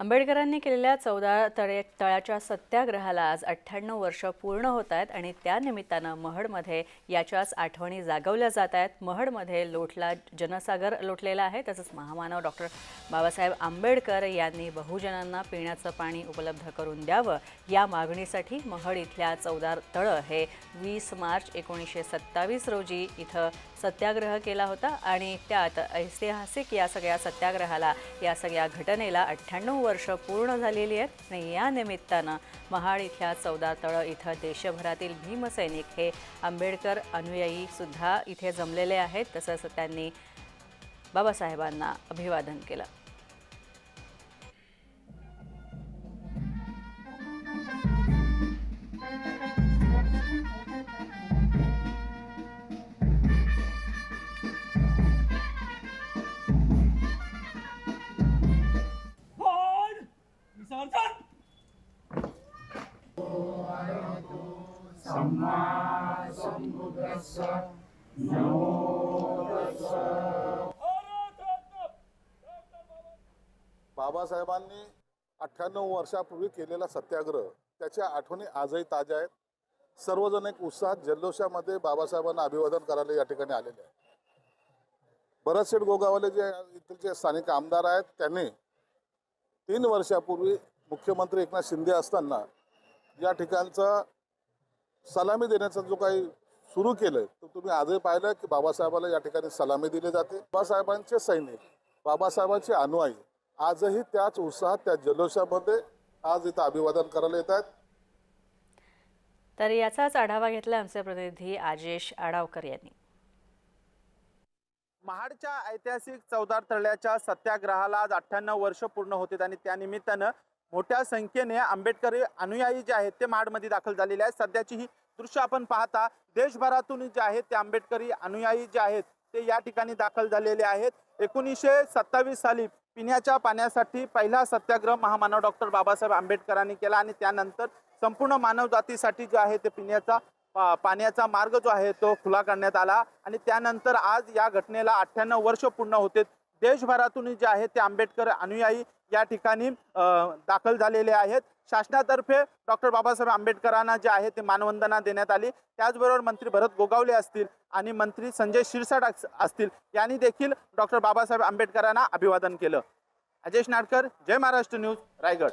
आंबेडकरांनी केलेल्या चौदा तळे तळाच्या सत्याग्रहाला आज अठ्ठ्याण्णव वर्ष पूर्ण होत आहेत आणि त्यानिमित्तानं महडमध्ये याच्याच आठवणी जागवल्या जात आहेत. महडमध्ये लोटला जनसागर लोटलेला आहे. तसंच महामानव डॉक्टर बाबासाहेब आंबेडकर यांनी बहुजनांना पिण्याचं पाणी उपलब्ध करून द्यावं या मागणीसाठी महड इथल्या चौदार तळं हे वीस मार्च एकोणीसशे सत्तावीस रोजी इथं सत्याग्रह केला होता आणि त्यात ऐतिहासिक या सगळ्या सत्याग्रहाला या सगळ्या घटनेला अठ्ठ्याण्णव वर्ष पूर्ण झालेली आहेत आणि या निमित्तानं महाड इथल्या चौदा तळं इथं देशभरातील भीमसैनिक हे आंबेडकर अनुयायी सुद्धा इथे जमलेले आहेत तसंच त्यांनी बाबासाहेबांना अभिवादन केलं. बाबासाहेबांनी अठ्ठ्याण्णव वर्षापूर्वी केलेला सत्याग्रह त्याच्या आठवणी आजही ताज्या आहेत. सर्वजण एक उत्साहात जल्लोषामध्ये बाबासाहेबांना अभिवादन करायला या ठिकाणी आलेले आहे भरत शेठ गोगावले जे इथलचे स्थानिक आमदार आहेत त्यांनी तीन वर्षापूर्वी मुख्यमंत्री एकनाथ शिंदे असताना या ठिकाणचा सलामी देण्याचा जो काही सुरू केलं तर तुम्ही आजही पाहिलं की बाबासाहेबाला या ठिकाणी सलामी दिली जाते. बाबासाहेबांचे सैनिक बाबासाहेबांचे अनुयायी आजही त्याच उत्साहात त्या जल्लोषामध्ये आज इथं अभिवादन करायला येत आहेत. तर याचाच आढावा घेतला आमचे प्रतिनिधी आजेश आडावकर यांनी. महाडच्या ऐतिहासिक चौदार तळ्याच्या सत्याग्रहाला आज अठ्ठ्याण्णव वर्ष पूर्ण होते आणि त्यानिमित्तानं मोठ्या संख्येने आंबेडकरी अनुयायी जे आहेत ते महाडमध्ये दाखल झालेले आहेत. सध्याची ही दृश्य आपण पाहता देशभरातून जे आहेत ते आंबेडकरी अनुयायी जे आहेत ते या ठिकाणी दाखल झालेले आहेत. एकोणीसशे सत्तावीस साली पिण्याच्या पाण्यासाठी पहिला सत्याग्रह महामानव डॉक्टर बाबासाहेब आंबेडकरांनी केला आणि त्यानंतर संपूर्ण मानवजातीसाठी जो आहे ते पिण्याचा पाण्याचा मार्ग जो आहे तो खुला करण्यात आला. आणि त्यानंतर आज या घटनेला अठ्ठ्याण्णव वर्ष पूर्ण होते. देशभरातून जे आहेत ते आंबेडकर अनुयायी या ठिकाणी दाखल झालेले आहेत. शासनातर्फे डॉक्टर बाबासाहेब आंबेडकरांना जे आहे ते मानवंदना देण्यात आली. त्याचबरोबर मंत्री भरत गोगावले असतील आणि मंत्री संजय शिरसाट असतील यांनी देखील डॉक्टर बाबासाहेब आंबेडकरांना अभिवादन केलं. अजेश नाडकर जय महाराष्ट्र न्यूज रायगड.